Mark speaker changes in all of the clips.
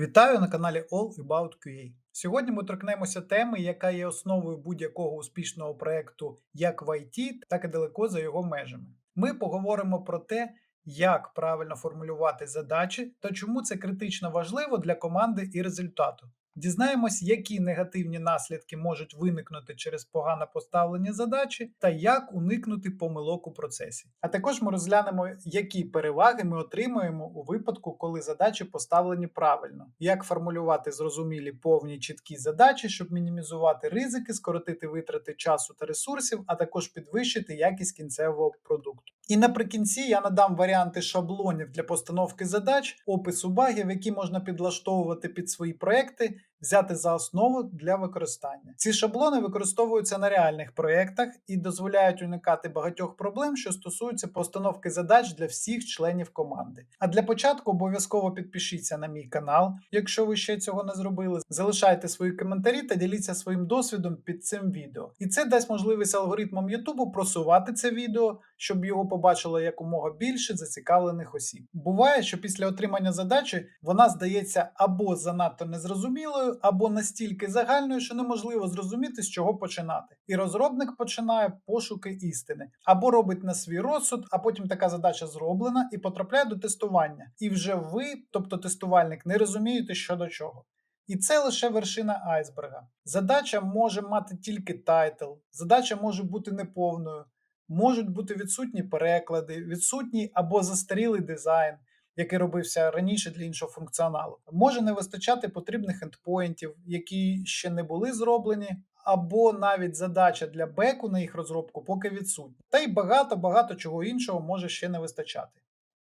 Speaker 1: Вітаю на каналі All About QA. Сьогодні ми торкнемося теми, яка є основою будь-якого успішного проекту як в IT, так і далеко за його межами. Ми поговоримо про те, як правильно формулювати задачі та чому це критично важливо для команди і результату. Дізнаємось, які негативні наслідки можуть виникнути через погане поставлення задачі та як уникнути помилок у процесі. А також ми розглянемо, які переваги ми отримуємо у випадку, коли задачі поставлені правильно, як формулювати зрозумілі повні чіткі задачі, щоб мінімізувати ризики, скоротити витрати часу та ресурсів, а також підвищити якість кінцевого продукту. І наприкінці я надам варіанти шаблонів для постановки задач, опису багів, які можна підлаштовувати під свої проекти, взяти за основу для використання. Ці шаблони використовуються на реальних проєктах і дозволяють уникати багатьох проблем, що стосуються постановки задач для всіх членів команди. А для початку обов'язково підпишіться на мій канал, якщо ви ще цього не зробили. Залишайте свої коментарі та діліться своїм досвідом під цим відео. І це дасть можливість алгоритмам YouTube просувати це відео, щоб його побачило якомога більше зацікавлених осіб. Буває, що після отримання задачі вона здається або занадто незрозумілою, або настільки загальною, що неможливо зрозуміти, з чого починати. І розробник починає пошуки істини, або робить на свій розсуд, а потім така задача зроблена і потрапляє до тестування. І вже ви, тобто тестувальник, не розумієте, що до чого. І це лише вершина айсберга. Задача може мати тільки тайтл, задача може бути неповною, можуть бути відсутні переклади, відсутній або застарілий дизайн, який робився раніше для іншого функціоналу. Може не вистачати потрібних ендпоінтів, які ще не були зроблені, або навіть задача для беку на їх розробку поки відсутня. Та й багато-багато чого іншого може ще не вистачати.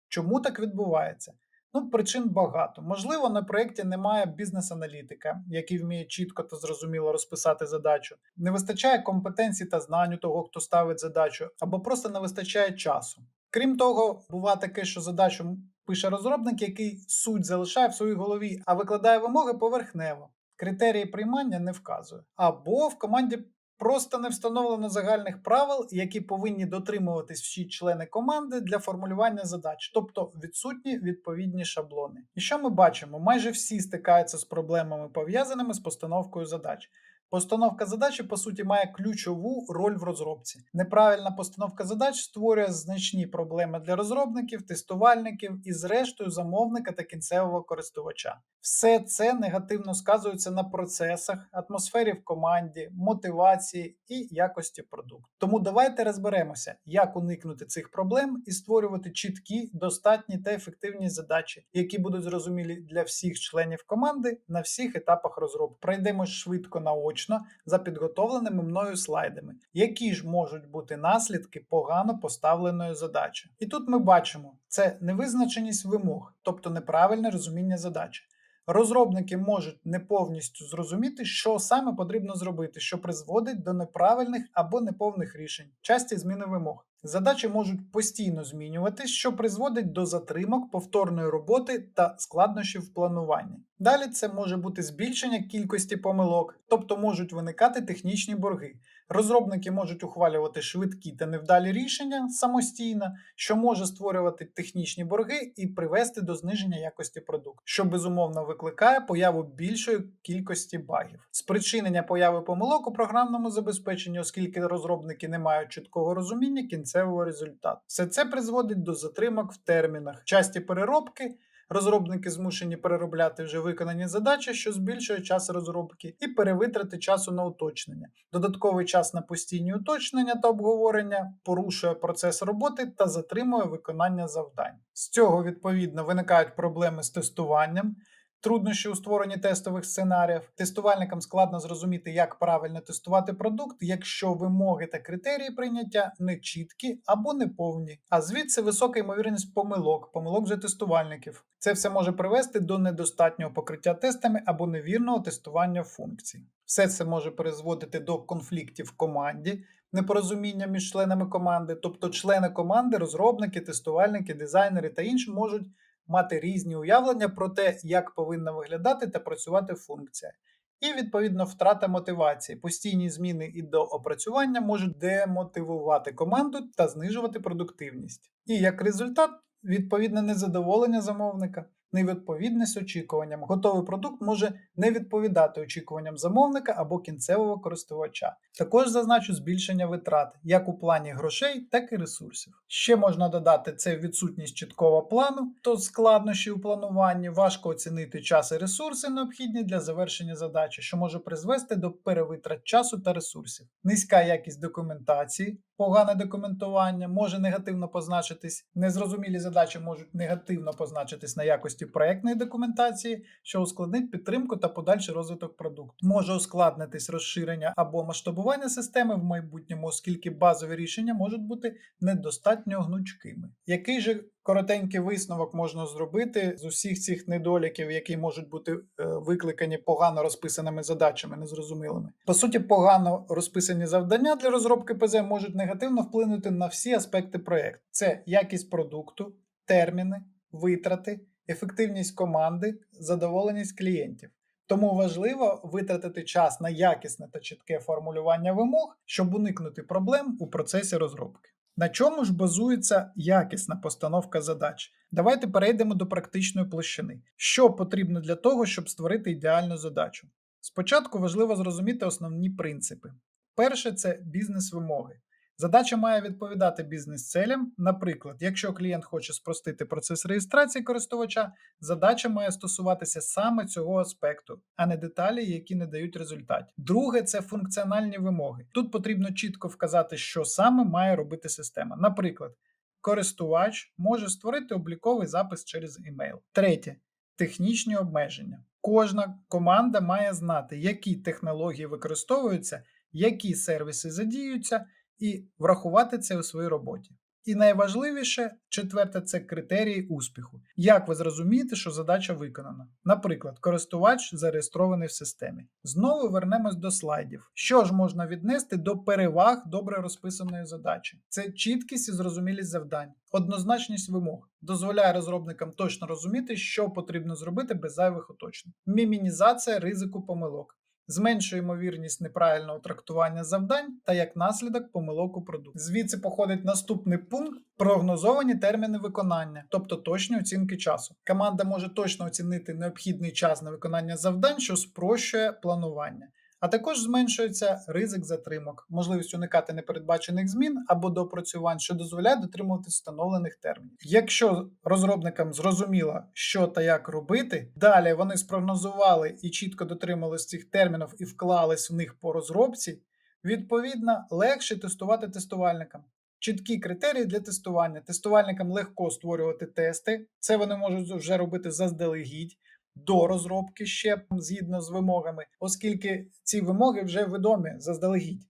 Speaker 1: Чому так відбувається? Ну, причин багато. Можливо, на проєкті немає бізнес-аналітика, який вміє чітко та зрозуміло розписати задачу. Не вистачає компетенцій та знань у того, хто ставить задачу, або просто не вистачає часу. Крім того, буває таке, що задачу пише розробник, який суть залишає в своїй голові, а викладає вимоги поверхнево. Критерії приймання не вказує. Або в команді Просто не встановлено загальних правил, які повинні дотримуватись всі члени команди для формулювання задач, тобто відсутні відповідні шаблони. І що ми бачимо? Майже всі стикаються з проблемами пов'язаними з постановкою задач. Постановка задачі, по суті, має ключову роль в розробці. Неправильна постановка задач створює значні проблеми для розробників, тестувальників і, зрештою, замовника та кінцевого користувача. Все це негативно сказується на процесах, атмосфері в команді, мотивації і якості продукту. Тому давайте розберемося, як уникнути цих проблем і створювати чіткі, достатні та ефективні задачі, які будуть зрозумілі для всіх членів команди на всіх етапах розробки. Пройдемо швидко наочно за підготовленими мною слайдами, які ж можуть бути наслідки погано поставленої задачі. І тут ми бачимо це невизначеність вимог, тобто неправильне розуміння задачі. Розробники можуть не повністю зрозуміти, що саме потрібно зробити, що призводить до неправильних або неповних рішень, часті зміни вимог. Задачі можуть постійно змінюватись, що призводить до затримок, повторної роботи та складнощів в плануванні. Далі це може бути збільшення кількості помилок, тобто можуть виникати технічні борги. Розробники можуть ухвалювати швидкі та невдалі рішення самостійно, що може створювати технічні борги і привести до зниження якості продукту, що безумовно викликає появу більшої кількості багів. Спричинення появи помилок у програмному забезпеченні, оскільки розробники не мають чіткого розуміння кінцевого результату. Все це призводить до затримок в термінах, часті переробки. Розробники змушені переробляти вже виконані задачі, що збільшує час розробки, і перевитрати часу на уточнення. Додатковий час на постійні уточнення та обговорення порушує процес роботи та затримує виконання завдань. З цього відповідно виникають проблеми з тестуванням. Труднощі у створенні тестових сценаріїв. Тестувальникам складно зрозуміти, як правильно тестувати продукт, якщо вимоги та критерії прийняття не чіткі або неповні. А звідси висока ймовірність помилок, помилок вже тестувальників. Це все може привести до недостатнього покриття тестами або невірного тестування функцій. Все це може призводити до конфліктів в команді, непорозуміння між членами команди, тобто члени команди, розробники, тестувальники, дизайнери та інші можуть мати різні уявлення про те, як повинна виглядати та працювати функція. І, відповідно, втрата мотивації. Постійні зміни і до опрацювання можуть демотивувати команду та знижувати продуктивність. І як результат, відповідне незадоволення замовника. Невідповідність очікуванням. Готовий продукт може не відповідати очікуванням замовника або кінцевого користувача. Також зазначу збільшення витрат як у плані грошей, так і ресурсів. Ще можна додати це відсутність чіткого плану, то складнощі у плануванні, важко оцінити час і ресурси, необхідні для завершення задачі, що може призвести до перевитрат часу та ресурсів. Низька якість документації, погане документування може негативно позначитись, незрозумілі задачі можуть негативно позначитись на якості проектної документації, що ускладнить підтримку та подальший розвиток продукту. Може ускладнитись розширення або масштабування системи в майбутньому, оскільки базові рішення можуть бути недостатньо гнучкими. Який же коротенький висновок можна зробити з усіх цих недоліків, які можуть бути е, викликані погано розписаними задачами, незрозумілими? По суті, погано розписані завдання для розробки ПЗ можуть негативно вплинути на всі аспекти проєкту: це якість продукту, терміни, витрати, ефективність команди, задоволеність клієнтів. Тому важливо витратити час на якісне та чітке формулювання вимог, щоб уникнути проблем у процесі розробки. На чому ж базується якісна постановка задач? Давайте перейдемо до практичної площини. Що потрібно для того, щоб створити ідеальну задачу? Спочатку важливо зрозуміти основні принципи. Перше це бізнес-вимоги. Задача має відповідати бізнес-целям. Наприклад, якщо клієнт хоче спростити процес реєстрації користувача, задача має стосуватися саме цього аспекту, а не деталі, які не дають результатів. Друге це функціональні вимоги. Тут потрібно чітко вказати, що саме має робити система. Наприклад, користувач може створити обліковий запис через email. Третє технічні обмеження. Кожна команда має знати, які технології використовуються, які сервіси задіються і врахувати це у своїй роботі. І найважливіше, четверте, це критерії успіху. Як ви зрозумієте, що задача виконана? Наприклад, користувач зареєстрований в системі. Знову вернемось до слайдів. Що ж можна віднести до переваг добре розписаної задачі? Це чіткість і зрозумілість завдань, однозначність вимог, дозволяє розробникам точно розуміти, що потрібно зробити без зайвих уточнень. Мімінізація ризику помилок зменшує ймовірність неправильного трактування завдань та як наслідок помилок у продукті. Звідси походить наступний пункт прогнозовані терміни виконання, тобто точні оцінки часу. Команда може точно оцінити необхідний час на виконання завдань, що спрощує планування. А також зменшується ризик затримок, можливість уникати непередбачених змін або доопрацювань, що дозволяє дотримувати встановлених термінів. Якщо розробникам зрозуміло, що та як робити, далі вони спрогнозували і чітко дотримались цих термінів і вклались в них по розробці, відповідно легше тестувати тестувальникам. Чіткі критерії для тестування. Тестувальникам легко створювати тести, це вони можуть вже робити заздалегідь до розробки ще згідно з вимогами, оскільки ці вимоги вже відомі заздалегідь.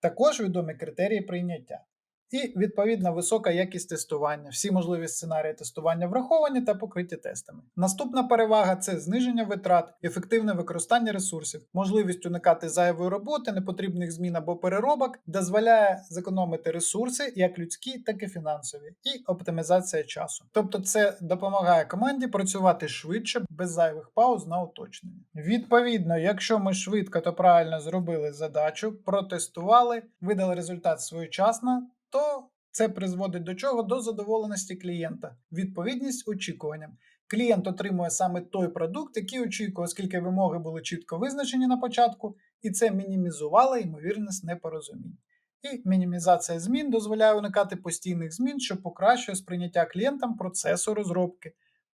Speaker 1: Також відомі критерії прийняття. І відповідна висока якість тестування, всі можливі сценарії тестування враховані та покриті тестами. Наступна перевага це зниження витрат, ефективне використання ресурсів, можливість уникати зайвої роботи, непотрібних змін або переробок, дозволяє зекономити ресурси, як людські, так і фінансові, і оптимізація часу. Тобто, це допомагає команді працювати швидше, без зайвих пауз на уточнення. Відповідно, якщо ми швидко та правильно зробили задачу, протестували, видали результат своєчасно то це призводить до чого? До задоволеності клієнта, відповідність очікуванням. Клієнт отримує саме той продукт, який очікує, оскільки вимоги були чітко визначені на початку, і це мінімізувало ймовірність непорозумінь. І мінімізація змін дозволяє уникати постійних змін, що покращує сприйняття клієнтам процесу розробки.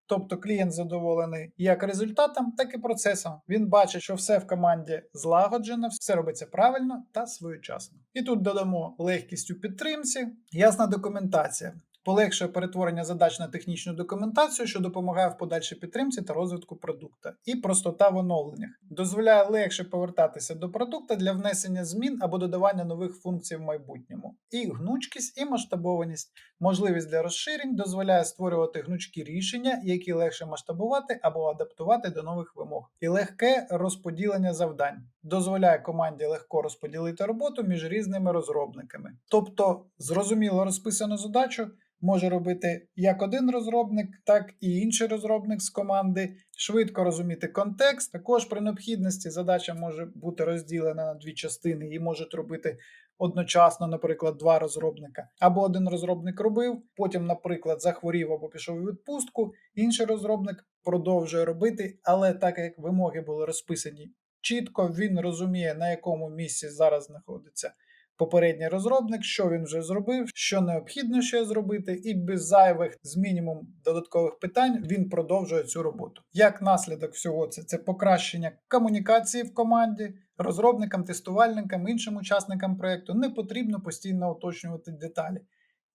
Speaker 1: Тобто клієнт задоволений як результатом, так і процесом. Він бачить, що все в команді злагоджено, все робиться правильно та своєчасно. І тут додамо легкість у підтримці, ясна документація. Полегшує перетворення задач на технічну документацію, що допомагає в подальшій підтримці та розвитку продукта, і простота в оновленнях. Дозволяє легше повертатися до продукта для внесення змін або додавання нових функцій в майбутньому. І гнучкість і масштабованість, можливість для розширень дозволяє створювати гнучкі рішення, які легше масштабувати або адаптувати до нових вимог, і легке розподілення завдань дозволяє команді легко розподілити роботу між різними розробниками, тобто зрозуміло розписану задачу може робити як один розробник, так і інший розробник з команди, швидко розуміти контекст. Також при необхідності задача може бути розділена на дві частини. І можуть робити одночасно, наприклад, два розробника, або один розробник робив, потім, наприклад, захворів або пішов у відпустку, інший розробник продовжує робити, але так як вимоги були розписані чітко, він розуміє, на якому місці зараз знаходиться попередній розробник, що він вже зробив, що необхідно ще зробити, і без зайвих з мінімум додаткових питань він продовжує цю роботу. Як наслідок всього це, це покращення комунікації в команді. Розробникам, тестувальникам, іншим учасникам проєкту не потрібно постійно уточнювати деталі.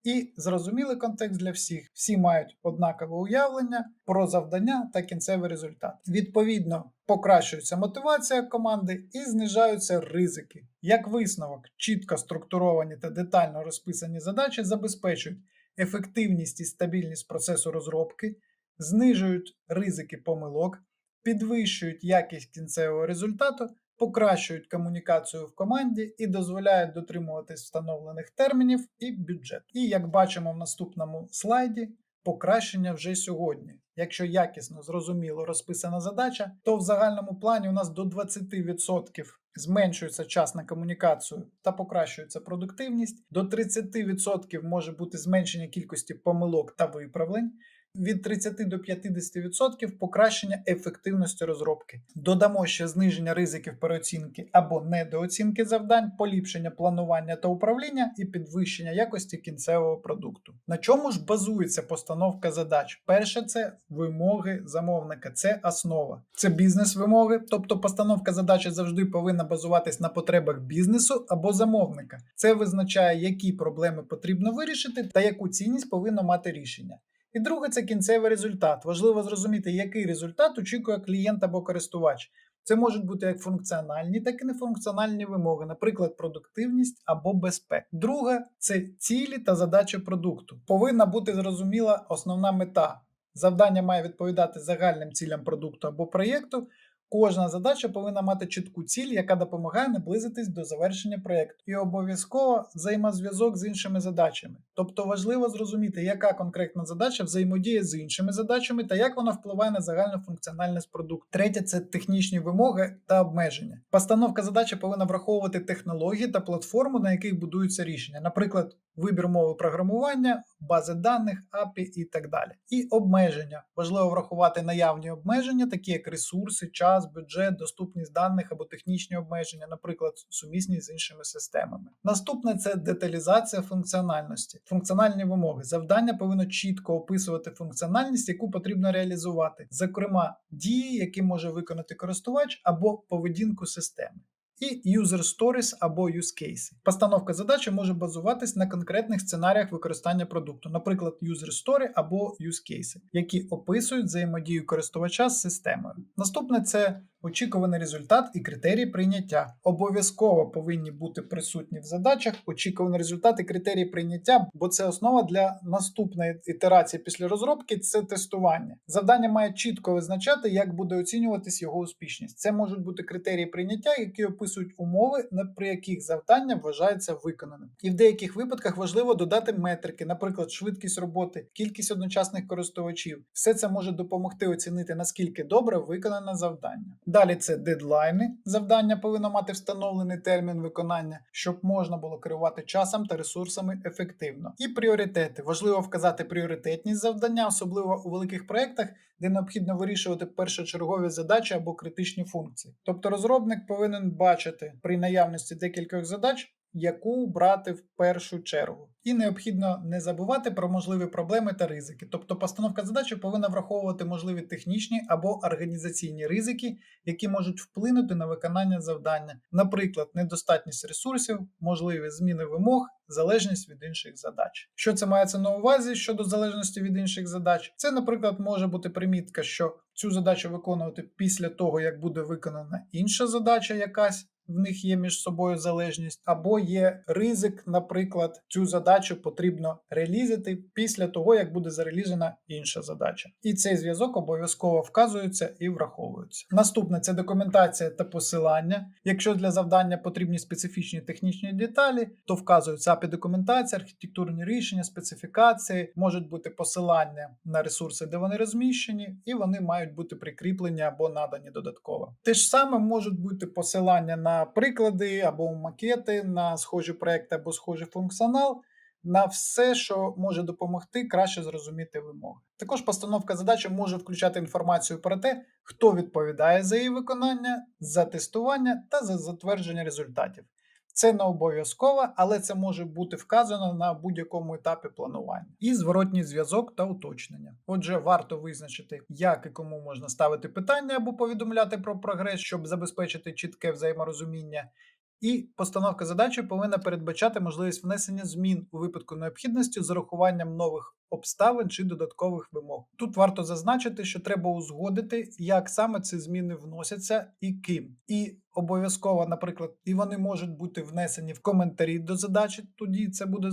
Speaker 1: І зрозумілий контекст для всіх. Всі мають однакове уявлення про завдання та кінцевий результат. Відповідно, покращується мотивація команди і знижаються ризики. Як висновок, чітко структуровані та детально розписані задачі забезпечують ефективність і стабільність процесу розробки, знижують ризики помилок, підвищують якість кінцевого результату покращують комунікацію в команді і дозволяють дотримуватись встановлених термінів і бюджет. І як бачимо в наступному слайді, покращення вже сьогодні. Якщо якісно зрозуміло розписана задача, то в загальному плані у нас до 20% зменшується час на комунікацію та покращується продуктивність, до 30% може бути зменшення кількості помилок та виправлень від 30 до 50% покращення ефективності розробки. Додамо ще зниження ризиків переоцінки або недооцінки завдань, поліпшення планування та управління і підвищення якості кінцевого продукту. На чому ж базується постановка задач? Перше, це вимоги замовника, це основа. Це бізнес-вимоги, тобто постановка задачі завжди повинна базуватись на потребах бізнесу або замовника. Це визначає, які проблеми потрібно вирішити та яку цінність повинно мати рішення. І друге, це кінцевий результат. Важливо зрозуміти, який результат очікує клієнт або користувач. Це можуть бути як функціональні, так і нефункціональні вимоги, наприклад, продуктивність або безпека. Друге це цілі та задачі продукту. Повинна бути зрозуміла основна мета. Завдання має відповідати загальним цілям продукту або проєкту. Кожна задача повинна мати чітку ціль, яка допомагає наблизитись до завершення проєкту, і обов'язково взаємозв'язок з іншими задачами. Тобто важливо зрозуміти, яка конкретна задача взаємодіє з іншими задачами та як вона впливає на загальну функціональність продукту. Третє це технічні вимоги та обмеження. Постановка задачі повинна враховувати технології та платформу, на яких будуються рішення, наприклад, вибір мови програмування, бази даних, API і так далі. І обмеження. Важливо врахувати наявні обмеження, такі як ресурси, час, бюджет, доступність даних або технічні обмеження, наприклад, сумісність з іншими системами. Наступне це деталізація функціональності. Функціональні вимоги. Завдання повинно чітко описувати функціональність, яку потрібно реалізувати, зокрема, дії, які може виконати користувач або поведінку системи і User Stories або Use Case. Постановка задачі може базуватись на конкретних сценаріях використання продукту, наприклад, User Story або Use Case, які описують взаємодію користувача з системою. Наступне це очікуваний результат і критерії прийняття. Обов'язково повинні бути присутні в задачах очікуваний результат і критерії прийняття, бо це основа для наступної ітерації після розробки це тестування. Завдання має чітко визначати, як буде оцінюватись його успішність. Це можуть бути критерії прийняття, які описують умови, при яких завдання вважається виконаним. І в деяких випадках важливо додати метрики, наприклад, швидкість роботи, кількість одночасних користувачів. Все це може допомогти оцінити наскільки добре виконане завдання. Далі це дедлайни. Завдання повинно мати встановлений термін виконання, щоб можна було керувати часом та ресурсами ефективно. І пріоритети. Важливо вказати пріоритетність завдання, особливо у великих проєктах, де необхідно вирішувати першочергові задачі або критичні функції. Тобто розробник повинен бачити при наявності декількох задач яку брати в першу чергу. І необхідно не забувати про можливі проблеми та ризики. Тобто постановка задачі повинна враховувати можливі технічні або організаційні ризики, які можуть вплинути на виконання завдання, наприклад, недостатність ресурсів, можливі зміни вимог, залежність від інших задач. Що це мається на увазі щодо залежності від інших задач? Це, наприклад, може бути примітка, що цю задачу виконувати після того, як буде виконана інша задача якась в них є між собою залежність, або є ризик, наприклад, цю задачу потрібно релізити після того, як буде зарелізена інша задача. І цей зв'язок обов'язково вказується і враховується. Наступне це документація та посилання. Якщо для завдання потрібні специфічні технічні деталі, то вказується API документація, архітектурні рішення, специфікації, можуть бути посилання на ресурси, де вони розміщені, і вони мають бути прикріплені або надані додатково. Те ж саме можуть бути посилання на на приклади або макети, на схожі проекти або схожий функціонал, на все, що може допомогти краще зрозуміти вимоги. Також постановка задачі може включати інформацію про те, хто відповідає за її виконання, за тестування та за затвердження результатів. Це не обов'язково, але це може бути вказано на будь-якому етапі планування. І зворотній зв'язок та уточнення. Отже, варто визначити, як і кому можна ставити питання або повідомляти про прогрес, щоб забезпечити чітке взаєморозуміння. І постановка задачі повинна передбачати можливість внесення змін у випадку необхідності з урахуванням нових обставин чи додаткових вимог. Тут варто зазначити, що треба узгодити, як саме ці зміни вносяться і ким. І обов'язково, наприклад, і вони можуть бути внесені в коментарі до задачі, тоді це буде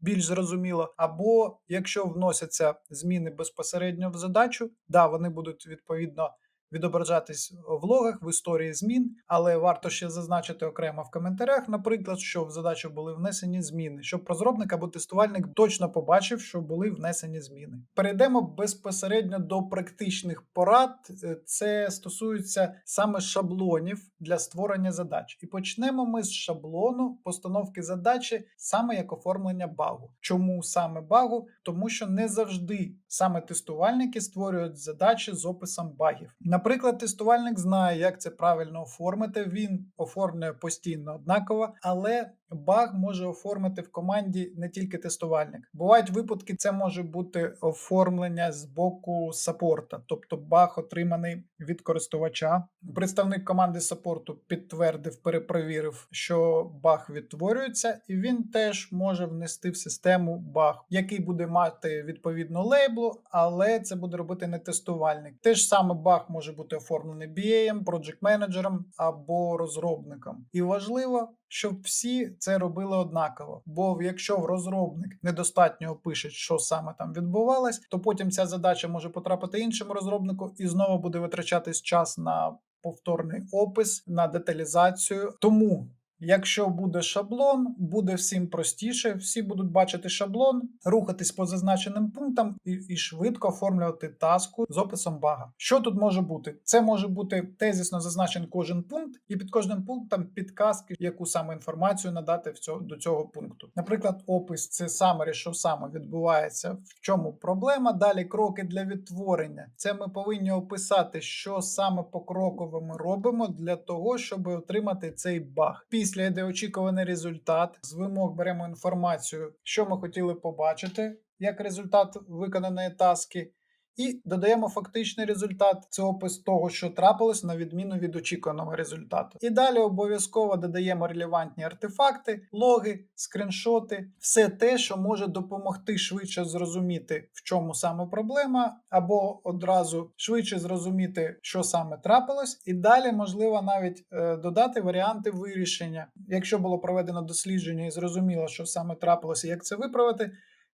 Speaker 1: більш зрозуміло. Або якщо вносяться зміни безпосередньо в задачу, да, вони будуть відповідно відображатись в логах в історії змін, але варто ще зазначити окремо в коментарях, наприклад, що в задачу були внесені зміни, щоб розробник або тестувальник точно побачив, що були внесені зміни. Перейдемо безпосередньо до практичних порад. Е, Це стосується саме шаблонів для створення задач. І почнемо ми з шаблону постановки задачі саме як оформлення багу. Чому саме багу? Тому що не завжди саме тестувальники створюють задачі з описом багів. Наприклад, тестувальник знає, як це правильно оформити. Він оформлює постійно однаково, але баг може оформити в команді не тільки тестувальник. Бувають випадки, це може бути оформлення з боку саппорта, тобто баг отриманий від користувача. Представник команди саппорту підтвердив, перепровірив, що баг відтворюється, і він теж може внести в систему баг, який буде мати відповідну лейблу, але це буде робити не тестувальник. Те ж саме баг може бути оформлений BA, project менеджером або розробником. І важливо, щоб всі це робили однаково. Бо якщо в розробник недостатньо опише, що саме там відбувалось, то потім ця задача може потрапити іншому розробнику і знову буде витрачатись час на повторний опис, на деталізацію. Тому. Якщо буде шаблон, буде всім простіше, всі будуть бачити шаблон, рухатись по зазначеним пунктам і, і швидко оформлювати таску з описом бага. Що тут може бути? Це може бути тезісно зазначений кожен пункт, і під кожним пунктом підказки, яку саме інформацію надати в цього, до цього пункту. Наприклад, опис це саме, що саме відбувається, в чому проблема. Далі кроки для відтворення. Це ми повинні описати, що саме покроково ми робимо для того, щоб отримати цей баг. Після йде очікуваний результат. З вимог беремо інформацію, що ми хотіли побачити як результат виконаної таски. І додаємо фактичний результат, це опис того, що трапилось, на відміну від очікуваного результату. І далі обов'язково додаємо релевантні артефакти, логи, скріншоти, все те, що може допомогти швидше зрозуміти, в чому саме проблема, або одразу швидше зрозуміти, що саме трапилось. І далі можливо навіть е, додати варіанти вирішення. Якщо було проведено дослідження і зрозуміло, що саме трапилося, як це виправити.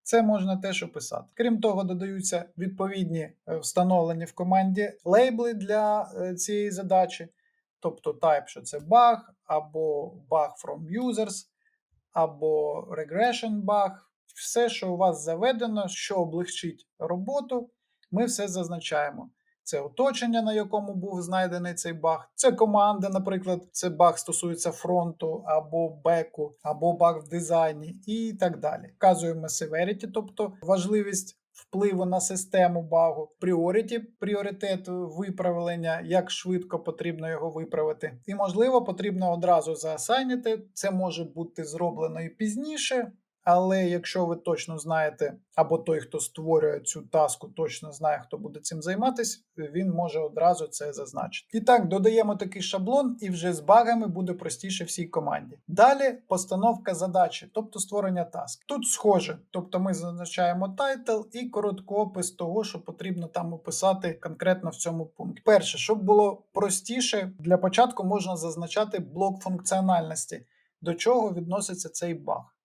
Speaker 1: Це можна теж описати. Крім того, додаються відповідні е, встановлені в команді лейбли для е, цієї задачі, тобто type, що це bug, або bug from users, або regression bug. Все, що у вас заведено, що облегчить роботу, ми все зазначаємо. Це оточення, на якому був знайдений цей баг. Це команда, наприклад, це баг стосується фронту або беку, або баг в дизайні і так далі. Вказуємо severity, тобто важливість впливу на систему багу, priority, пріоритет виправлення, як швидко потрібно його виправити. І, можливо, потрібно одразу заасайнити. Це може бути зроблено і пізніше. Але якщо ви точно знаєте, або той, хто створює цю таску, точно знає, хто буде цим займатися, він може одразу це зазначити. І так, додаємо такий шаблон, і вже з багами буде простіше всій команді. Далі постановка задачі, тобто створення таск. Тут схоже, тобто ми зазначаємо тайтл і короткоопис того, що потрібно там описати конкретно в цьому пункті. Перше, щоб було простіше, для початку можна зазначати блок функціональності, до чого відноситься цей баг.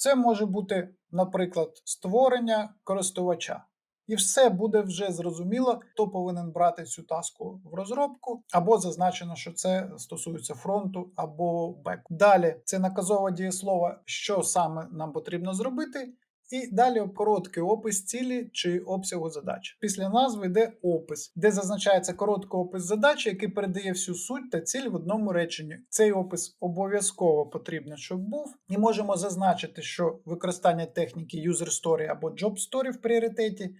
Speaker 1: Це може бути, наприклад, створення користувача. І все буде вже зрозуміло, хто повинен брати цю таску в розробку, або зазначено, що це стосується фронту або беку. Далі це наказове дієслово, що саме нам потрібно зробити, І далі короткий опис цілі чи обсягу задачі. Після назви йде опис, де зазначається короткий опис задачі, який передає всю суть та ціль в одному реченні. Цей опис обов'язково потрібно, щоб був. І можемо зазначити, що використання техніки User Story або Job Story в пріоритеті.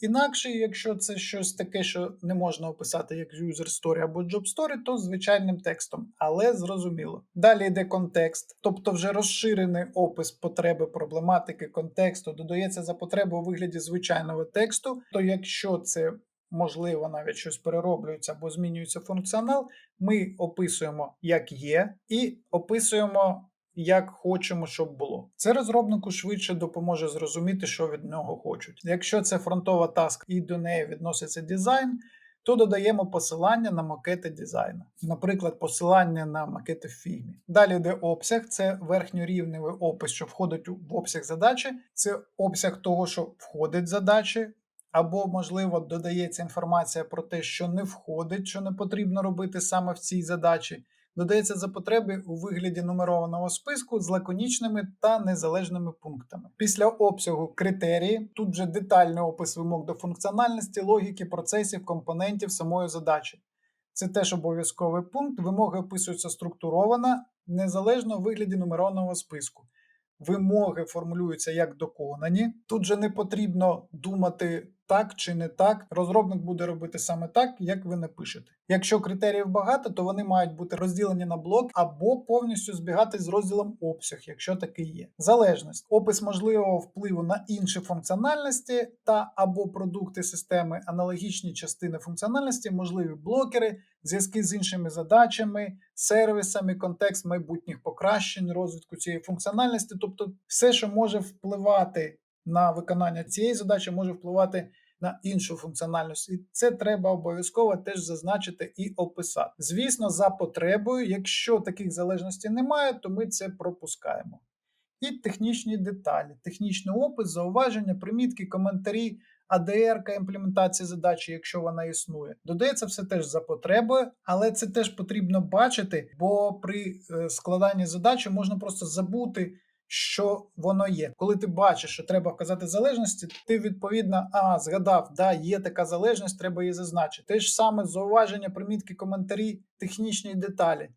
Speaker 1: Інакше, якщо це щось таке, що не можна описати як user story або job story, то звичайним текстом, але зрозуміло. Далі йде контекст, тобто вже розширений опис потреби проблематики контексту додається за потребу у вигляді звичайного тексту. То якщо це можливо навіть щось перероблюється або змінюється функціонал, ми описуємо як є, і описуємо як хочемо, щоб було. Це розробнику швидше допоможе зрозуміти, що від нього хочуть. Якщо це фронтова таска і до неї відноситься дизайн, то додаємо посилання на макети дизайну. Наприклад, посилання на макети в фільмі. Далі йде обсяг, це верхньорівневий опис, що входить в обсяг задачі, це обсяг того, що входить в задачі. Або, можливо, додається інформація про те, що не входить, що не потрібно робити саме в цій задачі додається за потреби у вигляді нумерованого списку з лаконічними та незалежними пунктами. Після обсягу критерії тут вже детальний опис вимог до функціональності, логіки, процесів, компонентів самої задачі. Це теж обов'язковий пункт. Вимоги описуються структуровано, незалежно у вигляді нумерованого списку. Вимоги формулюються як доконані. Тут же не потрібно думати так чи не так. Розробник буде робити саме так, як ви напишете. Якщо критеріїв багато, то вони мають бути розділені на блок або повністю збігати з розділом обсяг, якщо такий є. Залежність, опис можливого впливу на інші функціональності та або продукти системи, аналогічні частини функціональності, можливі блокери, зв'язки з іншими задачами, сервісами, контекст майбутніх покращень, розвитку цієї функціональності, тобто все, що може впливати на виконання цієї задачі, може впливати на іншу функціональність. І це треба обов'язково теж зазначити і описати. Звісно, за потребою, якщо таких залежностей немає, то ми це пропускаємо. І технічні деталі, технічний опис, зауваження, примітки, коментарі, АДР імплементації задачі, якщо вона існує. Додається все теж за потребою, але це теж потрібно бачити, бо при е, складанні задачі можна просто забути що воно є. Коли ти бачиш, що треба вказати залежності, ти відповідно а згадав, да, є така залежність, треба її зазначити. Те ж саме зауваження, примітки, коментарі, технічні деталі.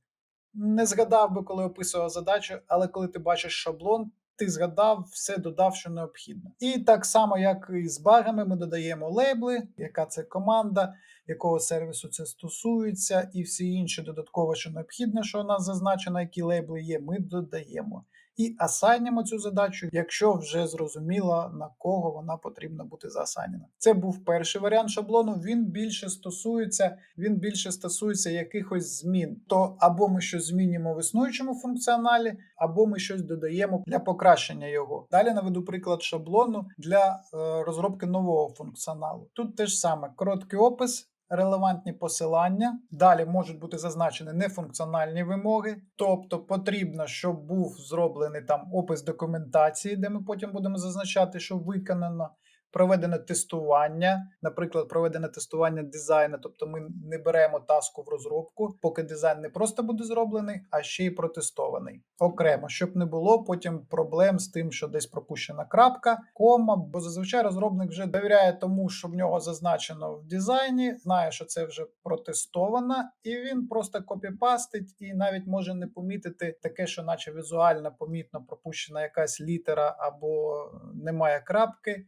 Speaker 1: Не згадав би, коли описував задачу, але коли ти бачиш шаблон, ти згадав, все додав, що необхідно. І так само, як і з багами, ми додаємо лейбли, яка це команда, якого сервісу це стосується, і всі інші додатково, що необхідно, що у нас зазначено, які лейбли є, ми додаємо і асайнимо цю задачу, якщо вже зрозуміло на кого вона потрібна бути заасайнена. Це був перший варіант шаблону. Він більше стосується, він більше стосується якихось змін. То або ми щось змінюємо в існуючому функціоналі, або ми щось додаємо для покращення його. Далі наведу приклад шаблону для е, розробки нового функціоналу. Тут теж саме короткий опис релевантні посилання. Далі можуть бути зазначені нефункціональні вимоги, тобто потрібно, щоб був зроблений там опис документації, де ми потім будемо зазначати, що виконано проведене тестування, наприклад, проведене тестування дизайну, тобто ми не беремо таску в розробку, поки дизайн не просто буде зроблений, а ще й протестований. Окремо, щоб не було потім проблем з тим, що десь пропущена крапка, кома, бо зазвичай розробник вже довіряє тому, що в нього зазначено в дизайні, знає, що це вже протестовано, і він просто копіпастить і навіть може не помітити таке, що, наче візуально помітно пропущена якась літера або немає крапки.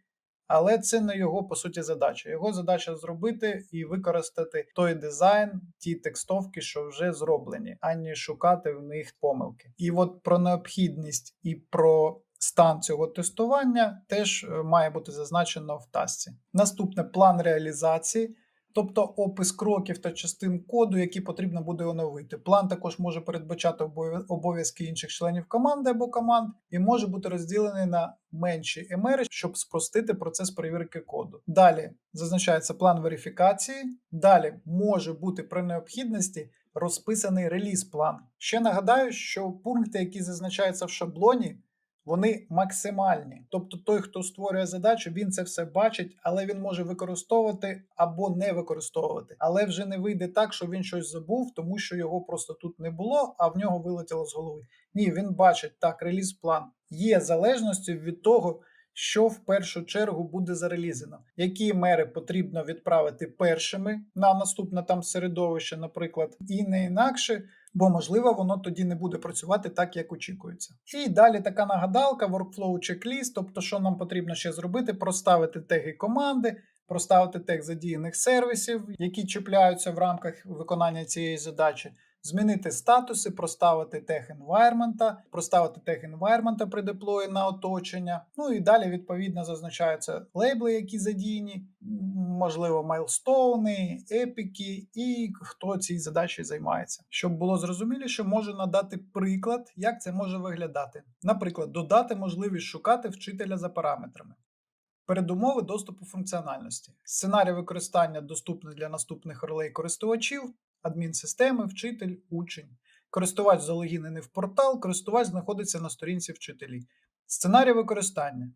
Speaker 1: Але це не його по суті задача. Його задача зробити і використати той дизайн, ті текстовки, що вже зроблені, ані шукати в них помилки. І от про необхідність і про стан цього тестування теж е, має бути зазначено в тасці. Наступне план реалізації тобто опис кроків та частин коду, які потрібно буде оновити. План також може передбачати обов'язки інших членів команди або команд, і може бути розділений на менші емери, щоб спростити процес перевірки коду. Далі зазначається план верифікації. Далі може бути при необхідності. Розписаний реліз план. Ще нагадаю, що пункти, які зазначаються в шаблоні, вони максимальні. Тобто той, хто створює задачу, він це все бачить, але він може використовувати або не використовувати. Але вже не вийде так, що він щось забув, тому що його просто тут не було, а в нього вилетіло з голови. Ні, він бачить так, реліз план є залежністю від того. що в першу чергу буде зарелізено, які мери потрібно відправити першими на наступне там середовище, наприклад, і не інакше. Бо можливо воно тоді не буде працювати так, як очікується. І далі така нагадалка, workflow checklist, тобто, що нам потрібно ще зробити, проставити теги команди, проставити тег задіяних сервісів, які чіпляються в рамках виконання цієї задачі, змінити статуси, проставити тег environment, проставити тег environment при деплої на оточення. Ну і далі, відповідно, зазначаються лейбли, які задіяні, можливо, майлстоуни, епіки і хто цій задачі займається. Щоб було зрозуміліше, можу надати приклад, як це може виглядати. Наприклад, додати можливість шукати вчителя за параметрами. Передумови доступу функціональності. Сценарій використання доступний для наступних ролей користувачів, адмінсистеми, вчитель, учень. Користувач залогінений в портал, користувач знаходиться на сторінці вчителі. Сценарій використання.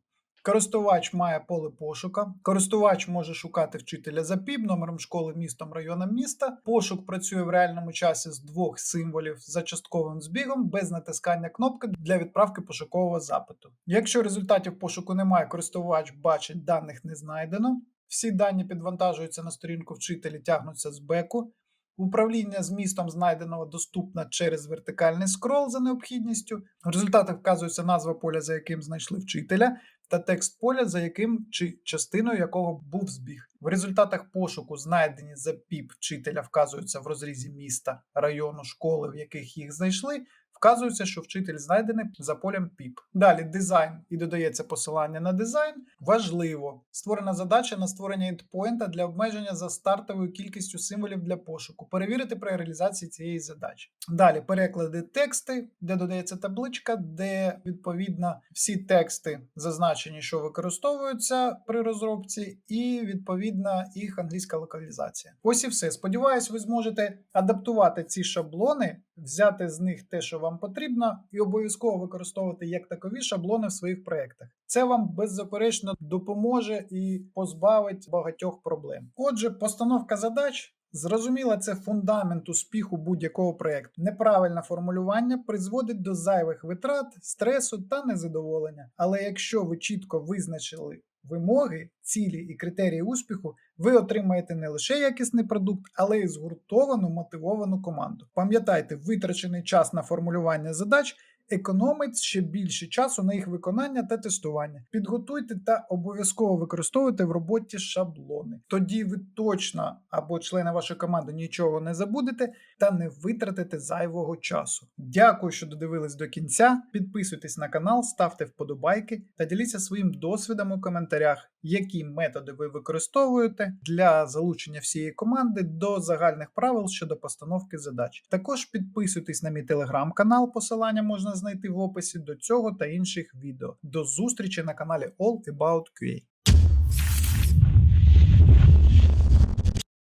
Speaker 1: Користувач має поле пошука. Користувач може шукати вчителя за ПІБ, номером школи, містом, районом міста. Пошук працює в реальному часі з двох символів за частковим збігом без натискання кнопки для відправки пошукового запиту. Якщо результатів пошуку немає, користувач бачить даних не знайдено. Всі дані підвантажуються на сторінку вчителя, тягнуться з беку. Управління змістом знайденого доступна через вертикальний скрол за необхідністю. В результатах вказується назва поля, за яким знайшли вчителя, та текст поля, за яким чи частиною якого був збіг. В результатах пошуку знайдені за піп вчителя вказуються в розрізі міста, району, школи, в яких їх знайшли. Вказується, що вчитель знайдений за полем піп. Далі дизайн і додається посилання на дизайн. Важливо. Створена задача на створення ендпоінта для обмеження за стартовою кількістю символів для пошуку. Перевірити при реалізації цієї задачі. Далі переклади тексти, де додається табличка, де відповідно всі тексти зазначені, що використовуються при розробці, і відповідно їх англійська локалізація. Ось і все. Сподіваюсь, ви зможете адаптувати ці шаблони, взяти з них те, що вам потрібно, і обов'язково використовувати як такові шаблони в своїх проєктах. Це вам беззаперечно допоможе і позбавить багатьох проблем. Отже, постановка задач. Зрозуміло, це фундамент успіху будь-якого проєкту. Неправильне формулювання призводить до зайвих витрат, стресу та незадоволення. Але якщо ви чітко визначили вимоги, цілі і критерії успіху, ви отримаєте не лише якісний продукт, але й згуртовану мотивовану команду. Пам'ятайте, витрачений час на формулювання задач економить ще більше часу на їх виконання та тестування. Підготуйте та обов'язково використовуйте в роботі шаблони. Тоді ви точно або члени вашої команди нічого не забудете та не витратите зайвого часу. Дякую, що додивились до кінця. Підписуйтесь на канал, ставте вподобайки та діліться своїм досвідом у коментарях, які методи ви використовуєте для залучення всієї команди до загальних правил щодо постановки задач. Також підписуйтесь на мій телеграм-канал, посилання можна знайти в описі до цього та інших відео. До зустрічі на каналі All About QA.